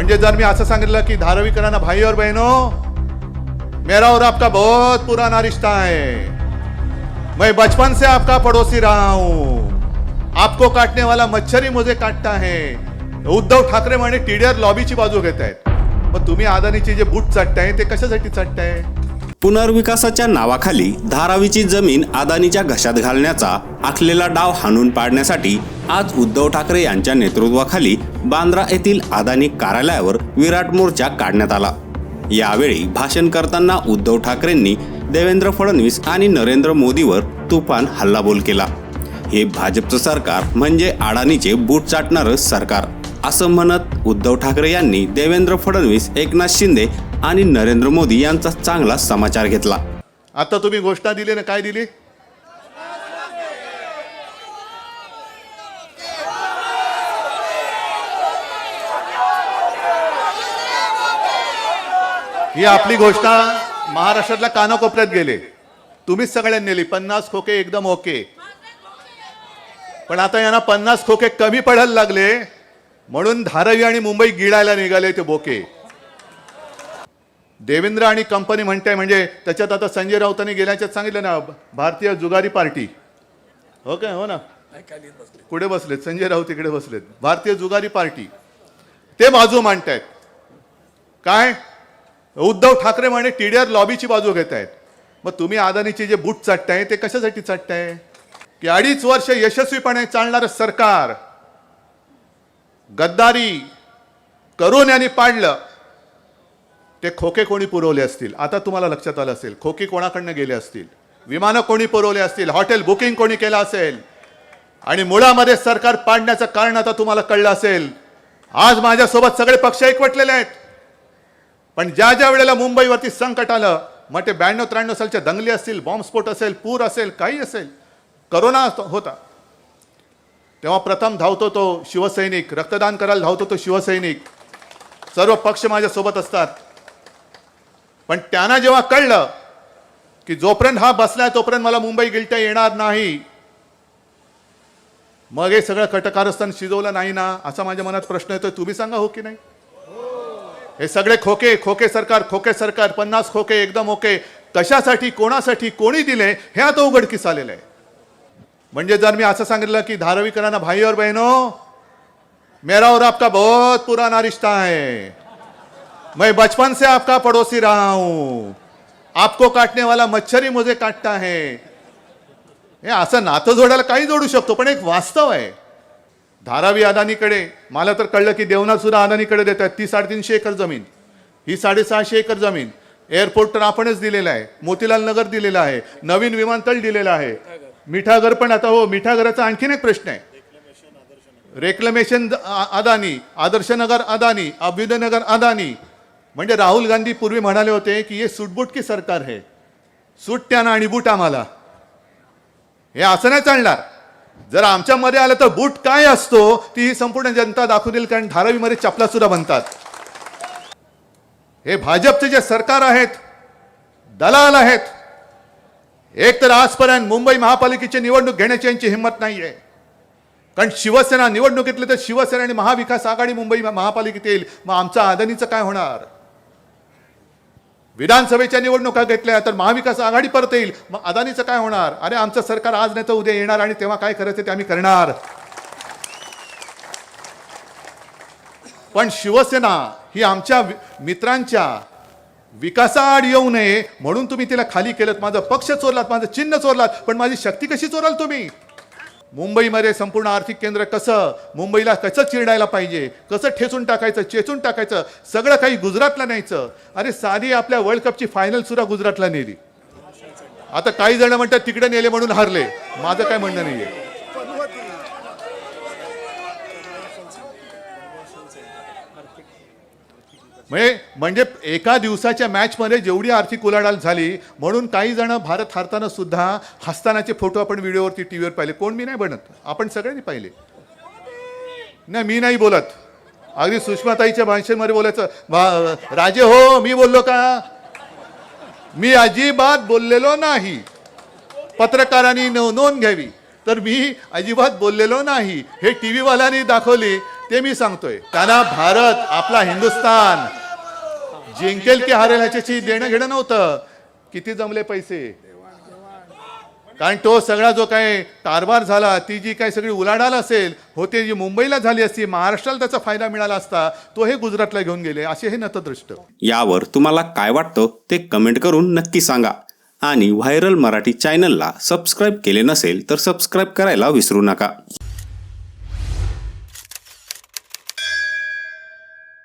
म्हणजे जर मी असं सांगितलं की धारावीकरांना भाई और बहनो मेरा और आपका बहुत पुराना रिश्ता है। मैं बचपन से आपका पड़ोसी रहा हूं। आपको काटने वाला मच्छर ही मुझे काटता है। उद्धव ठाकरे म्हणे टीडीआर लॉबीची बाजू घेत आहेत। मग तुम्ही आदानीचे जे बूट चाटताय ते कशासाठी चाटताय? पुनर्विकासाच्या नावाखाली धारावीची जमीन अदानीच्या घशात घालण्याचा आखलेला डाव हाणून पाडण्यासाठी आज उद्धव ठाकरे यांच्या नेतृत्वाखाली बांद्रा येथील अदानी कार्यालयावर विराट मोर्चा काढण्यात आला. यावेळी भाषण करताना उद्धव ठाकरेंनी देवेंद्र फडणवीस आणि नरेंद्र मोदीवर तुफान हल्लाबोल केला. हे भाजपचं सरकार म्हणजे अडाणीचे बूट चाटणारं सरकार असं म्हणत उद्धव ठाकरे यांनी देवेंद्र फडणवीस एकनाथ शिंदे आणि नरेंद्र मोदी यांचा चांगला समाचार घेतला. आता तुम्ही घोषणा दिली ना काय दिली? ही आपली घोषणा महाराष्ट्रातल्या कानाकोपऱ्यात गेले. तुम्हीच सगळ्यांनी नेली. पन्नास खोके एकदम ओके. पण आता यांना पन्नास खोके कमी पडायला लागले. म्हणून धारावी आणि मुंबई गिळायला निघाले ते बोके. देवेंद्र आणि कंपनी म्हणते म्हणजे त्याच्यात आता संजय राऊतांनी गेल्याच्यात सांगितलं ना भारतीय जुगारी पार्टी. हो काय? हो ना? कुठे बसलेत? संजय राऊत इकडे बसलेत. भारतीय जुगारी पार्टी. ते बाजू मांडतायत. काय? उद्धव ठाकरे म्हणे टीडीआर लॉबीची बाजू घेत आहेत. मग तुम्ही अदानीचे जे बूट चाटताय ते कशासाठी चाटताय? की अडीच वर्ष यशस्वीपणे चालणारं सरकार गद्दारी करून यांनी पाडलं ते खोके कोणी पुरवले असतील? आता तुम्हाला लक्षात आलं असेल खोके कोणाकडनं गेले असतील? विमानं कोणी पुरवले असतील? हॉटेल बुकिंग कोणी केलं असेल? आणि मुळामध्ये सरकार पाडण्याचं कारण आता तुम्हाला कळलं असेल. आज माझ्यासोबत सगळे पक्ष एकवटलेले आहेत. पण ज्या ज्या वेळेला मुंबईवरती संकट आलं मग ते ब्याण्णव त्र्याण्णव सालच्या दंगली असतील बॉम्बस्फोट असेल पूर असेल काही असेल करोना होता. तेव्हा प्रथम धावतो तो शिवसैनिक रक्तदान करायला धावतो तो शिवसैनिक. सर्व पक्ष माझ्यासोबत असतात. पण त्यांना जेव्हा कळलं की जोपर्यंत हा बसलाय तोपर्यंत मला मुंबई गिलट्या येणार नाही. मग हे सगळं कटकारस्थान शिजवलं नाही ना असा माझ्या मनात प्रश्न येतोय. तुम्ही सांगा हो की नाही? हे सगळे खोके खोके सरकार खोके सरकार पन्नास खोके एकदम ओके. कशासाठी कोणासाठी कोणी दिले हे आता उघडकीस आलेलं आहे. म्हणजे जर मी असं सांगितलं की धारावीकरांना भाई और बहनो मेरा और आपका बहुत पुराना रिश्ता है. मैं बचपन से आपका पड़ोसी रहा हूं. आपको काटने वाला मच्छर ही मुझे काटता है. हे असं नातं जोडायला काही जोडू शकतो पण एक वास्तव आहे. धारावी अदानीकडे मला तर कळलं की देवनाथसुद्धा अदानीकडे देत आहेत. ती साडेतीनशे एकर जमीन. ही साडेसहाशे एकर जमीन. एअरपोर्ट तर आपणच दिलेलं आहे. मोतीलाल नगर दिलेलं आहे. नवीन विमानतळ दिलेलं आहे. मिठागर पण आता हो मिठागराचा आणखीन एक प्रश्न आहे. रेक्लमेशन अदानी आदर्शनगर अदानी अभ्युदयनगर अदानी. म्हणजे राहुल गांधी पूर्वी म्हणाले होते की हे सुटबुट की सरकार हे? सूट त्यांना आणि बूट आम्हाला. हे असं नाही चालणार. जर आमच्यामध्ये आलं तर बूट काय असतो ती ही संपूर्ण जनता दाखवून देईल कारण धारावीमध्ये चपला सुद्धा बनतात. हे भाजपचे जे सरकार आहेत दलाल आहेत एक तर आजपर्यंत मुंबई महापालिकेची निवडणूक घेण्याची यांची हिंमत आहे कारण शिवसेना निवडणुकीतले तर शिवसेना आणि महाविकास आघाडी मुंबई महापालिकेत येईल. मग आमचा आदनीचं काय होणार? विधानसभेच्या निवडणुका घेतल्या तर महाविकास आघाडी परत येईल. मग अदानीचं काय होणार? अरे आमचं सरकार आज नाही तर उद्या येणार आणि तेव्हा काय करायचं ते आम्ही करणार. पण शिवसेना ही आमच्या मित्रांच्या विकासाआड येऊ नये म्हणून तुम्ही तिला खाली केलं माझं पक्ष चोरलात माझं चिन्ह चोरलात. पण माझी शक्ती कशी चोराल तुम्ही? मुंबईमध्ये संपूर्ण आर्थिक केंद्र कसं मुंबईला कसं चिरडायला पाहिजे कसं ठेचून टाकायचं चेचून टाकायचं सगळं काही गुजरातला न्यायचं. अरे साधी आपल्या वर्ल्ड कपची फायनल सुद्धा गुजरातला नेली. आता काही जण म्हणतात तिकडे नेले म्हणून हारले. माझं काय म्हणणं नाहीये. म्हणजे म्हणजे एका दिवसाच्या मॅचमध्ये जेवढी आर्थिक उलाढाल झाली म्हणून काही जण भारत हारताना सुद्धा हसतानाचे फोटो आपण व्हिडिओवरती टी व्हीवर पाहिले. कोण मी नाही बनत. आपण सगळ्यांनी पाहिले. नाही मी नाही बोलत. अगदी सुषमाताईच्या भाषेमध्ये बोलायचं. राजे हो मी बोललो का? मी अजिबात बोललेलो नाही. पत्रकारांनी नोंद घ्यावी. तर मी अजिबात बोललेलो नाही. हे टी व्हीवाल्यांनी दाखवली. ते मी सांगतोय. त्यांना भारत आपला हिंदुस्तान जिंकेल की हारेल ह्याच्याशी देणं घेणं नव्हतं. किती जमले पैसे? कारण तो सगळा जो काही कारभार झाला ती जी काही सगळी उलाढाल असेल होते जी मुंबईला झाली असती महाराष्ट्राला त्याचा फायदा मिळाला असता तो हे गुजरातला घेऊन गेले. असे हे नतदृष्ट. यावर तुम्हाला काय वाटतं ते कमेंट करून नक्की सांगा. आणि व्हायरल मराठी चॅनलला सबस्क्राईब केले नसेल तर सबस्क्राईब करायला विसरू नका.